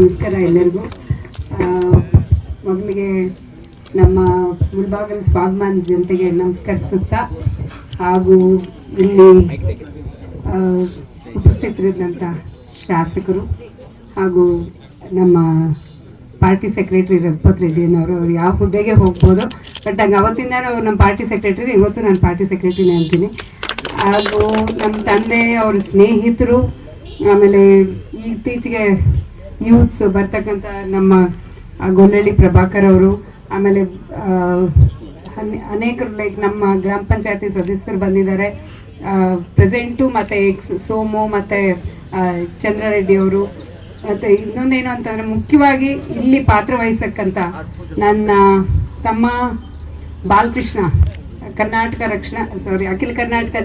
ನಮಸ್ಕಾರ ಎಲ್ಲರಿಗೂ. ಮೊದಲಿಗೆ ನಮ್ಮ ಮುಳ್ಬಾಗಲ್ ಸ್ವಾಭಿಮಾನ ಜನತೆಗೆ ನಮಸ್ಕರಿಸುತ್ತಾ ಹಾಗೂ ಇಲ್ಲಿ ಉಪಸ್ಥಿತರಿದ್ದಂಥ ಶಾಸಕರು ಹಾಗೂ ನಮ್ಮ ಪಾರ್ಟಿ ಸೆಕ್ರೆಟರಿ ರಘುಪತ್ ರೆಡ್ಡಿನವರು ಅವ್ರು ಯಾವ ಹುದ್ದೆಗೆ ಹೋಗ್ಬೋದು, ಬಟ್ ಹಂಗೆ ಅವತ್ತಿಂದ ನಮ್ಮ ಪಾರ್ಟಿ ಸೆಕ್ರೆಟರಿ, ಇವತ್ತು ನಾನು ಪಾರ್ಟಿ ಸೆಕ್ರೆಟರಿನೇ ಅಂತೀನಿ. ಹಾಗೂ ನಮ್ಮ ತಂದೆ, ಅವ್ರ ಸ್ನೇಹಿತರು, ಆಮೇಲೆ ಇತ್ತೀಚೆಗೆ ಯೂತ್ಸ್ ಬರ್ತಕ್ಕಂಥ ನಮ್ಮ ಗೊಲ್ಲಳ್ಳಿ ಪ್ರಭಾಕರ್ ಅವರು, ಆಮೇಲೆ ಅನೇಕರು ಲೈಕ್ ನಮ್ಮ ಗ್ರಾಮ ಪಂಚಾಯತಿ ಸದಸ್ಯರು ಬಂದಿದ್ದಾರೆ. ಪ್ರೆಸೆಂಟು ಮತ್ತು ಎಕ್ಸ್, ಸೋಮು ಮತ್ತು ಚಂದ್ರಾರೆಡ್ಡಿ ಅವರು. ಮತ್ತು ಇನ್ನೊಂದೇನು ಅಂತಂದರೆ, ಮುಖ್ಯವಾಗಿ ಇಲ್ಲಿ ಪಾತ್ರ ವಹಿಸಕ್ಕಂಥ ನನ್ನ ತಮ್ಮ ಬಾಲಕೃಷ್ಣ, ಕರ್ನಾಟಕ ರಕ್ಷಣಾ ಸಾರಿ ಅಖಿಲ ಕರ್ನಾಟಕ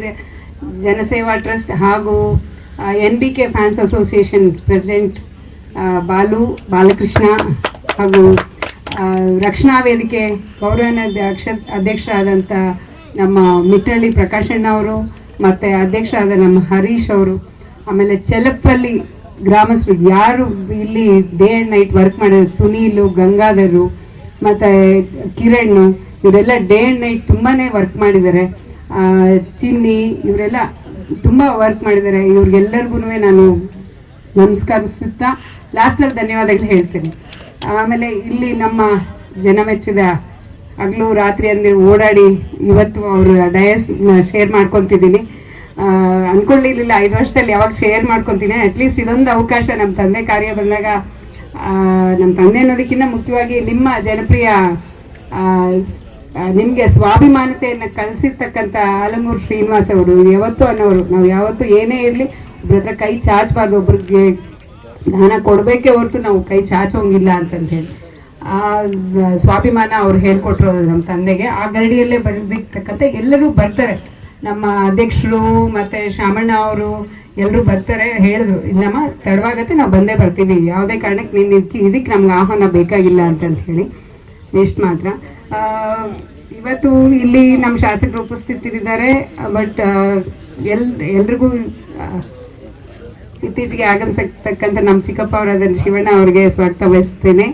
ಜನಸೇವಾ ಟ್ರಸ್ಟ್ ಹಾಗೂ N B K fans association president Balu, Balakrishna ಹಾಗೂ ರಕ್ಷಣಾ ವೇದಿಕೆ ಗೌರವನ ಅಧ್ಯಕ್ಷ ಅಧ್ಯಕ್ಷರಾದಂಥ ನಮ್ಮ ಮಿಟ್ಟಳ್ಳಿ ಪ್ರಕಾಶಣ್ಣ ಅವರು, ಮತ್ತು ಅಧ್ಯಕ್ಷರಾದ ನಮ್ಮ ಹರೀಶ್ ಅವರು, ಆಮೇಲೆ ಚೆಲಪ್ಪಲ್ಲಿ ಗ್ರಾಮಸ್ಥರು ಯಾರು ಇಲ್ಲಿ ಡೇ ಆ್ಯಂಡ್ ನೈಟ್ ವರ್ಕ್ ಮಾಡಿದ್ರು, ಸುನೀಲು, ಗಂಗಾಧರು, ಮತ್ತು ಕಿರಣ್, ಇವರೆಲ್ಲ ಡೇ ಆ್ಯಂಡ್ ನೈಟ್ ತುಂಬಾ ವರ್ಕ್ ಮಾಡಿದ್ದಾರೆ. ಚಿನ್ನಿ, ಇವರೆಲ್ಲ ತುಂಬ ವರ್ಕ್ ಮಾಡಿದ್ದಾರೆ. ಇವ್ರಿಗೆಲ್ಲರಿಗೂ ನಾನು ನಮಸ್ಕರಿಸುತ್ತಾ ಲಾಸ್ಟಲ್ಲಿ ಧನ್ಯವಾದಗಳು ಹೇಳ್ತೀನಿ. ಆಮೇಲೆ ಇಲ್ಲಿ ನಮ್ಮ ಜನ ಮೆಚ್ಚಿದ ಹಗಲು ರಾತ್ರಿ ಅಂದ್ರೆ ಓಡಾಡಿ ಇವತ್ತು ಅವರು ಡಯಸ್ ಶೇರ್ ಮಾಡ್ಕೊತಿದ್ದೀನಿ. ಅಂದ್ಕೊಳ್ಳಿರ್ಲಿಲ್ಲ ಐದು ವರ್ಷದಲ್ಲಿ ಯಾವಾಗ ಶೇರ್ ಮಾಡ್ಕೊತೀನಿ. ಅಟ್ಲೀಸ್ಟ್ ಇದೊಂದು ಅವಕಾಶ ನಮ್ಮ ತಂದೆ ಕಾರ್ಯ ಬಂದಾಗ ನಮ್ಮ ತಂದೆ ಅನ್ನೋದಕ್ಕಿಂತ ಮುಖ್ಯವಾಗಿ ನಿಮ್ಮ ಜನಪ್ರಿಯ ನಿಮಗೆ ಸ್ವಾಭಿಮಾನತೆಯನ್ನು ಕಲಿಸಿರ್ತಕ್ಕಂಥ ಆಲಮೂರು ಶ್ರೀನಿವಾಸ್ ಅವರು, ಯಾವತ್ತು ಅನ್ನೋರು, ನಾವು ಯಾವತ್ತು ಏನೇ ಇರಲಿ ಹತ್ರ ಕೈ ಚಾಚಬಾರ್ದು, ಒಬ್ರಿಗೆ ದಾನ ಕೊಡಬೇಕೇ ಹೊರತು ನಾವು ಕೈ ಚಾಚೋಂಗಿಲ್ಲ ಅಂತಂತ ಹೇಳಿ. ಆ, ಸ್ವಾಭಿಮಾನ ಅವ್ರು ಹೇಳ್ಕೊಟ್ರು ನಮ್ಮ ತಂದೆಗೆ. ಆ ಗರಡಿಯಲ್ಲೇ ಬರಬೇಕಂತೆ ಎಲ್ಲರೂ ಬರ್ತಾರೆ. ನಮ್ಮ ಅಧ್ಯಕ್ಷರು ಮತ್ತೆ ಶಾಮಣ್ಣ ಅವರು ಎಲ್ಲರೂ ಬರ್ತಾರೆ, ಹೇಳಿದ್ರು, ಇಲ್ಲಮ್ಮ, ತಡವಾಗತ್ತೆ, ನಾವು ಬಂದೇ ಬರ್ತೀವಿ. ಯಾವುದೇ ಕಾರಣಕ್ಕೆ ನೀನು ಇದಕ್ಕೆ ನಮ್ಗೆ ಆಹ್ವಾನ ಬೇಕಾಗಿಲ್ಲ ಅಂತಂತ ಹೇಳಿ. ಇಷ್ಟು ಮಾತ್ರ. ಇವತ್ತು ಇಲ್ಲಿ ನಮ್ಮ ಶಾಸಕರು ಉಪಸ್ಥಿತರಿದ್ದಾರೆ ಬಟ್ ಎಲ್ ಎಲ್ರಿಗೂ ಇತ್ತೀಚೆಗೆ ಆಗಮಿಸತಕ್ಕಂಥ ನಮ್ಮ ಚಿಕ್ಕಪ್ಪ ಅವರಾದ ಶಿವಣ್ಣ ಅವರಿಗೆ ಸ್ವಾಗತ ಬಯಸ್ತೇನೆ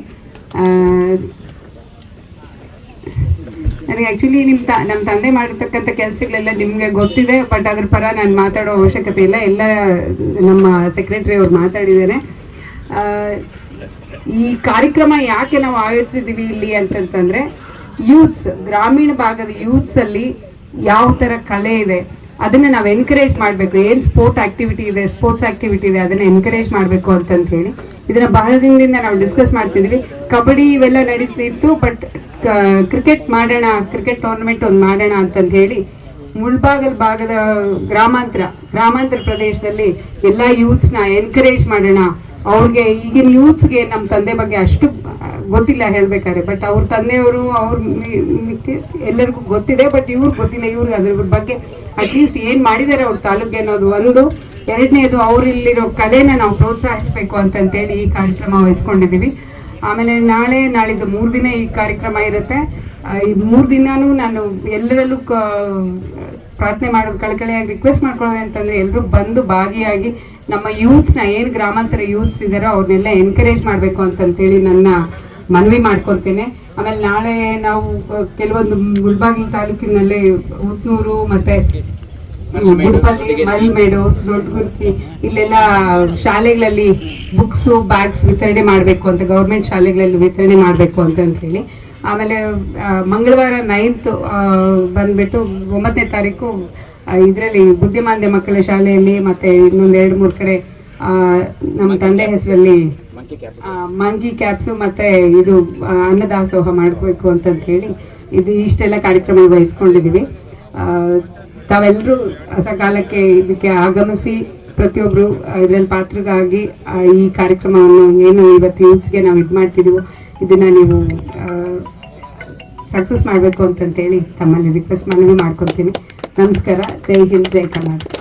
ನನಗೆ ಆ್ಯಕ್ಚುಲಿ ನಿಮ್ಮ ತ, ನಮ್ಮ ತಂದೆ ಮಾಡಿರ್ತಕ್ಕಂಥ ಕೆಲಸಗಳೆಲ್ಲ ನಿಮಗೆ ಗೊತ್ತಿದೆ ಬಟ್ ಅದ್ರ ಪರ ನಾನು ಮಾತಾಡೋ ಅವಶ್ಯಕತೆ ಇಲ್ಲ. ಎಲ್ಲ ನಮ್ಮ ಸೆಕ್ರೆಟರಿ ಅವ್ರು ಮಾತಾಡಿದ್ದಾರೆ. ಈ ಕಾರ್ಯಕ್ರಮ ಯಾಕೆ ನಾವು ಆಯೋಜಿಸಿದ್ದೀವಿ ಇಲ್ಲಿ ಅಂತಂತಂದರೆ ಯೂತ್ಸ್ ಗ್ರಾಮೀಣ ಭಾಗದ ಯೂತ್ಸ್ ಅಲ್ಲಿ ಯಾವ ಥರ ಕಲೆ ಇದೆ ಅದನ್ನ ನಾವು ಎನ್ಕರೇಜ್ ಮಾಡಬೇಕು. ಏನು ಸ್ಪೋರ್ಟ್ ಆಕ್ಟಿವಿಟಿ ಇದೆ ಸ್ಪೋರ್ಟ್ಸ್ ಆಕ್ಟಿವಿಟಿ ಇದೆ, ಅದನ್ನ ಎನ್ಕರೇಜ್ ಮಾಡಬೇಕು ಅಂತಂತ ಹೇಳಿ. ಇದನ್ನ ಬಹಳ ದಿನದಿಂದ ನಾವು ಡಿಸ್ಕಸ್ ಮಾಡ್ತಿದ್ವಿ. ಕಬಡ್ಡಿ ಇವೆಲ್ಲ ನಡೀತಿತ್ತು ಬಟ್ ಕ್ರಿಕೆಟ್ ಮಾಡೋಣ ಕ್ರಿಕೆಟ್ ಟೂರ್ನಮೆಂಟ್ ಒಂದು ಮಾಡೋಣ ಅಂತಂತ ಹೇಳಿ, ಮುಳ್ಬಾಗಲ್ ಭಾಗದ ಗ್ರಾಮಾಂತರ ಗ್ರಾಮಾಂತರ ಪ್ರದೇಶದಲ್ಲಿ ಎಲ್ಲ ಯೂತ್ಸ್ನ ಎನ್ಕರೇಜ್ ಮಾಡೋಣ. ಅವ್ರಿಗೆ ಈಗಿನ ಯೂತ್ಸ್ಗೆ ನಮ್ಮ ತಂದೆ ಬಗ್ಗೆ ಅಷ್ಟು ಗೊತ್ತಿಲ್ಲ ಹೇಳ್ಬೇಕಾದ್ರೆ ಬಟ್ ಅವ್ರ ತಂದೆಯವರು, ಅವ್ರ ಎಲ್ಲರಿಗೂ ಗೊತ್ತಿದೆ ಬಟ್ ಇವ್ರಿಗೆ ಗೊತ್ತಿಲ್ಲ, ಇವ್ರಿಗೆ ಅದ್ರ ಬಗ್ಗೆ ಅಟ್ಲೀಸ್ಟ್ ಏನು ಮಾಡಿದ್ದಾರೆ ಅವ್ರ ತಾಲೂಕು ಅನ್ನೋದು ಒಂದು. ಎರಡನೇದು, ಅವರಿಲ್ಲಿರೋ ಕಲೆನ ನಾವು ಪ್ರೋತ್ಸಾಹಿಸಬೇಕು ಅಂತಂತೇಳಿ ಈ ಕಾರ್ಯಕ್ರಮ ವಹಿಸ್ಕೊಂಡಿದ್ದೀವಿ. ಆಮೇಲೆ ನಾಳೆ, ನಾಳಿದ್ದು ಮೂರು ದಿನ ಈ ಕಾರ್ಯಕ್ರಮ ಇರುತ್ತೆ. ಈ ಮೂರು ದಿನಾನು ನಾನು ಎಲ್ಲರಲ್ಲೂ ಪ್ರಾರ್ಥನೆ ಮಾಡೋದು ಕಳಕಳಿಯಾಗಿ ರಿಕ್ವೆಸ್ಟ್ ಮಾಡ್ಕೊಳ್ಳೋದು ಅಂತಂದ್ರೆ ಎಲ್ಲರೂ ಬಂದು ಭಾಗಿಯಾಗಿ ನಮ್ಮ ಯೂತ್ಸ್ನ ಏನು ಗ್ರಾಮಾಂತರ ಯೂತ್ಸ್ ಇದ್ದಾರೋ ಅವ್ರನ್ನೆಲ್ಲ ಎನ್ಕರೇಜ್ ಮಾಡಬೇಕು ಅಂತಂತೇಳಿ ನನ್ನ ಮನವಿ ಮಾಡ್ಕೊಳ್ತೇನೆ. ಆಮೇಲೆ ನಾಳೆ ನಾವು ಕೆಲವೊಂದು ಮುಳ್ಬಾಗಿಲು ತಾಲೂಕಿನಲ್ಲಿ ಉತ್ನೂರು ಮತ್ತೆ ಗುಡ್ಪಲ್ಲಿ ಮಲ್ಮೇಡು, ದೊಡ್ಡಗುರ್ತಿ, ಇಲ್ಲೆಲ್ಲ ಶಾಲೆಗಳಲ್ಲಿ ಬುಕ್ಸು ಬ್ಯಾಗ್ಸ್ ವಿತರಣೆ ಮಾಡಬೇಕು ಅಂತ ಗೌರ್ಮೆಂಟ್ ಶಾಲೆಗಳಲ್ಲಿ ವಿತರಣೆ ಮಾಡಬೇಕು ಅಂತ ಹೇಳಿ. ಆಮೇಲೆ ಮಂಗಳವಾರ ನೈನ್ತ್ ಬಂದ್ಬಿಟ್ಟು ಒಂಬತ್ತನೇ ತಾರೀಕು ಇದರಲ್ಲಿ ಬುದ್ಧಿಮಾಂದ್ಯ ಮಕ್ಕಳ ಶಾಲೆಯಲ್ಲಿ ಮತ್ತೆ ಇನ್ನೊಂದು ಎರಡು ಮೂರು ಕಡೆ ನಮ್ಮ ತಂದೆ ಹೆಸರಲ್ಲಿ ಮಂಗಿ ಕ್ಯಾಪ್ಸು ಮತ್ತೆ ಇದು ಅನ್ನದಾಸೋಹ ಮಾಡಬೇಕು ಅಂತಂತ ಹೇಳಿ ಇದು ಇಷ್ಟೆಲ್ಲ ಕಾರ್ಯಕ್ರಮ ವಹಿಸ್ಕೊಂಡಿದ್ದೀವಿ ತಾವೆಲ್ಲರೂ ಸಕಾಲಕ್ಕೆ ಇದಕ್ಕೆ ಆಗಮಿಸಿ ಪ್ರತಿಯೊಬ್ಬರು ಇದರಲ್ಲಿ ಪಾತ್ರಗಾಗಿ ಈ ಕಾರ್ಯಕ್ರಮವನ್ನು ಏನು ಇವತ್ತು ಯೂಸ್ಗೆ ನಾವು ಇದು ಮಾಡ್ತಿದ್ದೀವೋ ಇದನ್ನ ನೀವು ಸಕ್ಸಸ್ ಮಾಡಬೇಕು ಅಂತಂತೇಳಿ ತಮ್ಮಲ್ಲಿ ರಿಕ್ವೆಸ್ಟ್ ಮನವಿ ಮಾಡ್ಕೊತೀನಿ ನಮಸ್ಕಾರ. ಜೈ ಹಿಂದ್ ಜೈ ಕರ್ನಾಟಕ.